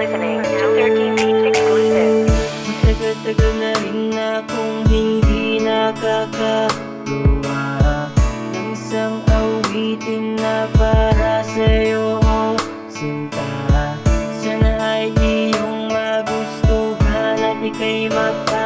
listening to 13 Feet Exclusive. Matagal-tagal na rin hindi nakakagawa ng awitin na para sa'yo o sinta. Sana ay iyong magustuhan at di kay mapa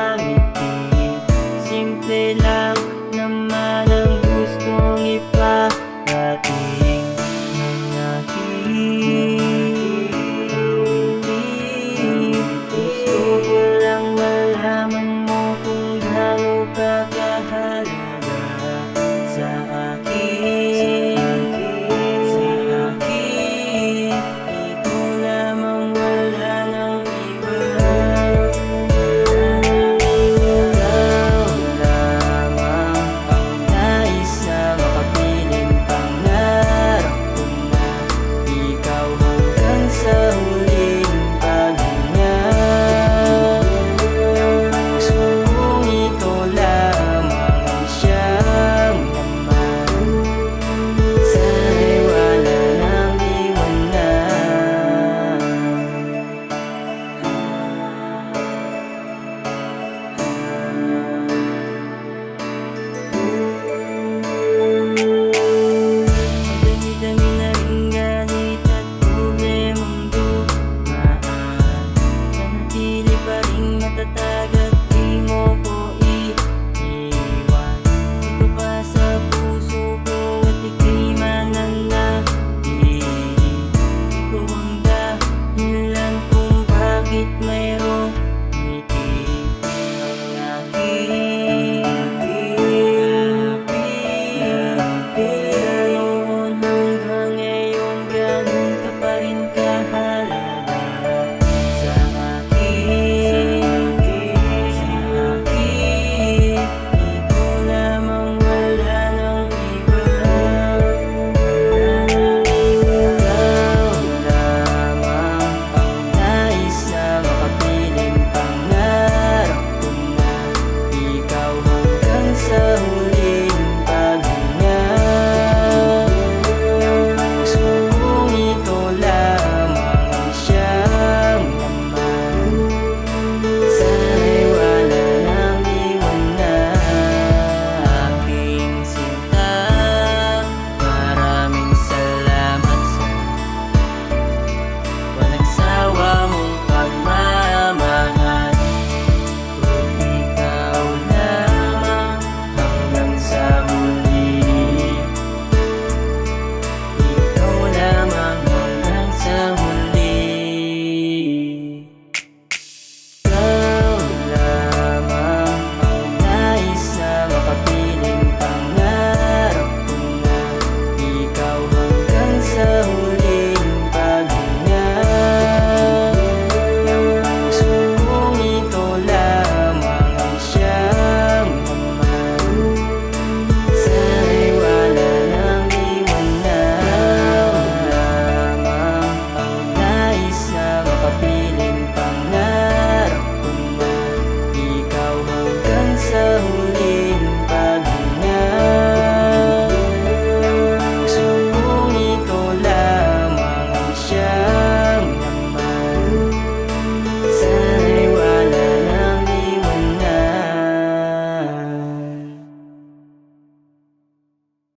sweet